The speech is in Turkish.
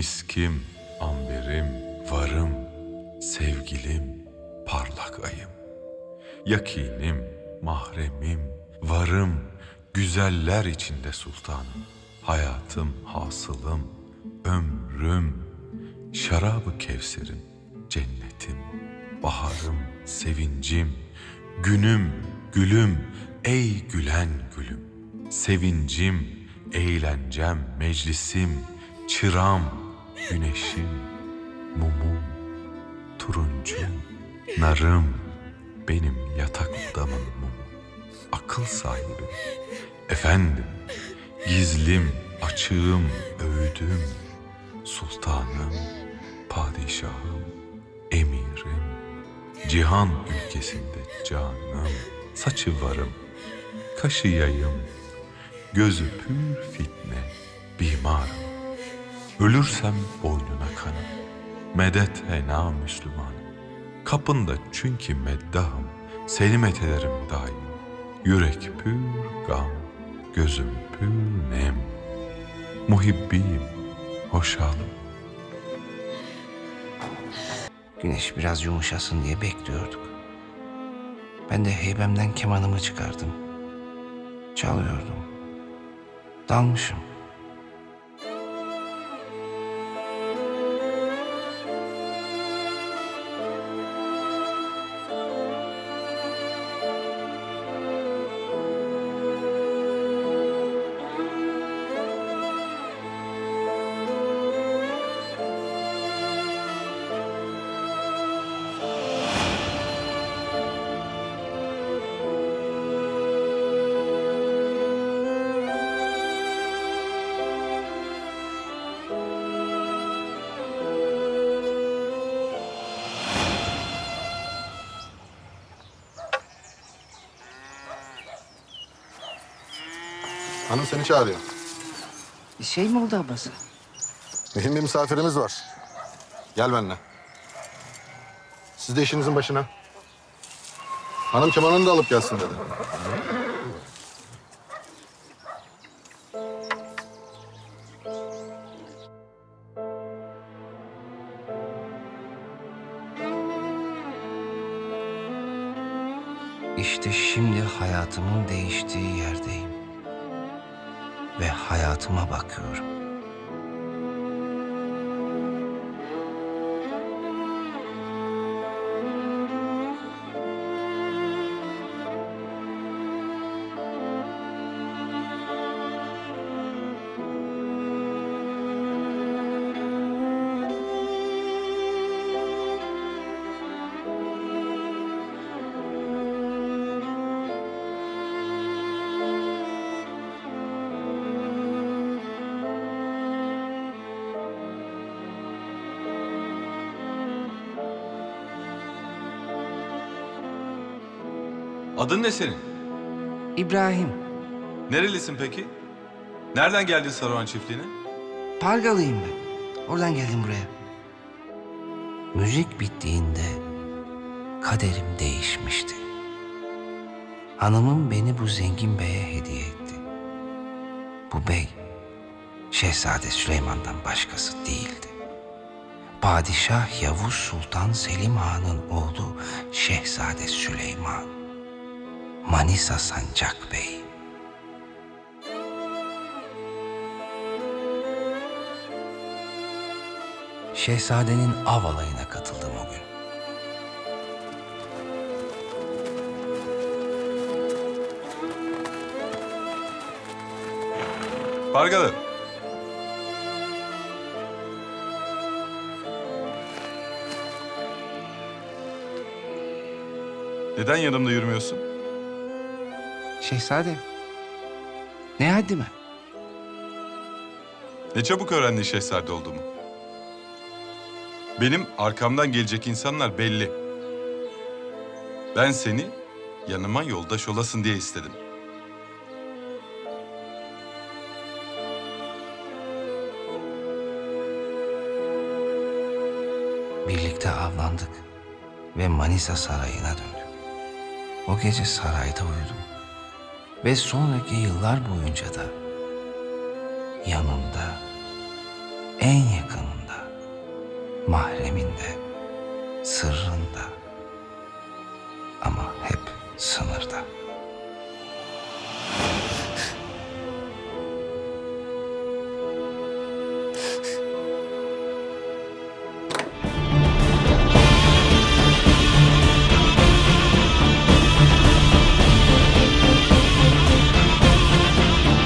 Miskim, amberim, varım, sevgilim, parlak ayım. Yakinim, mahremim, varım, güzeller içinde sultanım. Hayatım, hasılım, ömrüm, şarabı kevserim, cennetim, baharım, sevincim, günüm, gülüm, ey gülen gülüm. Sevincim, eğlencem, meclisim, çıram, güneşim, mumum, turuncum, narım, benim yatak odamın mumu, akıl sahibim, efendim, gizlim, açığım, öğüdüm, sultanım, padişahım, emirim, cihan ülkesinde canım, saçı varım, kaşı yayım, gözü pür fitne, bimarım. Ölürsem boynuna kanım, medet hena Müslümanım. Kapında çünkü meddahım, selim etelerim daim. Yürek pür gam, gözüm pür nem. Muhibbiyim, hoşalım. Güneş biraz yumuşasın diye bekliyorduk. Ben de heybemden kemanımı çıkardım. Çalıyordum. Dalmışım. Hanım seni çağırıyor. Bir şey mi oldu ablası? Mühim bir misafirimiz var. Gel benimle. Siz de işinizin başına. Hanım kemanını da alıp gelsin dedi. İşte şimdi hayatımın değiştiği yerdeyim. Ve hayatıma bakıyorum. Adın ne senin? İbrahim, Nerelisin peki? Nereden geldin Saruhan çiftliğine? Pargalıyım ben. Oradan geldim buraya. Müzik bittiğinde kaderim değişmişti. Hanımım beni bu zengin beye hediye etti. Bu bey, Şehzade Süleyman'dan başkası değildi. Padişah Yavuz Sultan Selim Han'ın oğlu Şehzade Süleyman. Manisa Sancak Bey. Şehzadenin av alayına katıldım o gün. Pargalı. Neden yanımda yürümüyorsun? Şehzade, ne haddime? Ne çabuk öğrendin şehzade olduğumu. Benim arkamdan gelecek insanlar belli. Ben seni yanıma yoldaş olasın diye istedim. Birlikte avlandık ve Manisa Sarayı'na döndük. O gece sarayda uyudum. Ve sonraki yıllar boyunca da yanımda en yakınında, mahreminde, sırrında ama hep sınırda.